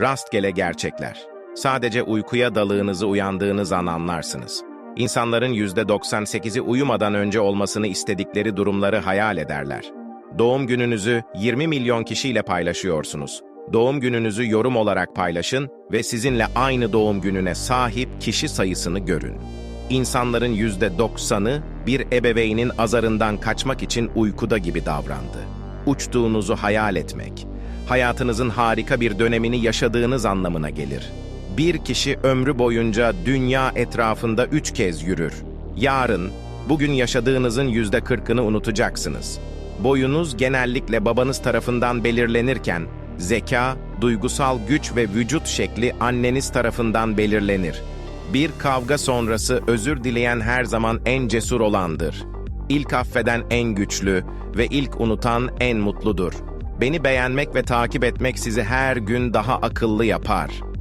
Rastgele gerçekler. Sadece uykuya dalığınızı uyandığınız an anlarsınız. İnsanların %98'i uyumadan önce olmasını istedikleri durumları hayal ederler. Doğum gününüzü 20 milyon kişiyle paylaşıyorsunuz. Doğum gününüzü yorum olarak paylaşın ve sizinle aynı doğum gününe sahip kişi sayısını görün. İnsanların %90'ı bir ebeveynin azarından kaçmak için uykuda gibi davrandı. Uçtuğunuzu hayal etmek, hayatınızın harika bir dönemini yaşadığınız anlamına gelir. Bir kişi ömrü boyunca dünya etrafında üç kez yürür. Yarın, bugün yaşadığınızın yüzde kırkını unutacaksınız. Boyunuz genellikle babanız tarafından belirlenirken, zeka, duygusal güç ve vücut şekli anneniz tarafından belirlenir. Bir kavga sonrası özür dileyen her zaman en cesur olandır. İlk affeden en güçlü ve ilk unutan en mutludur. Beni beğenmek ve takip etmek sizi her gün daha akıllı yapar.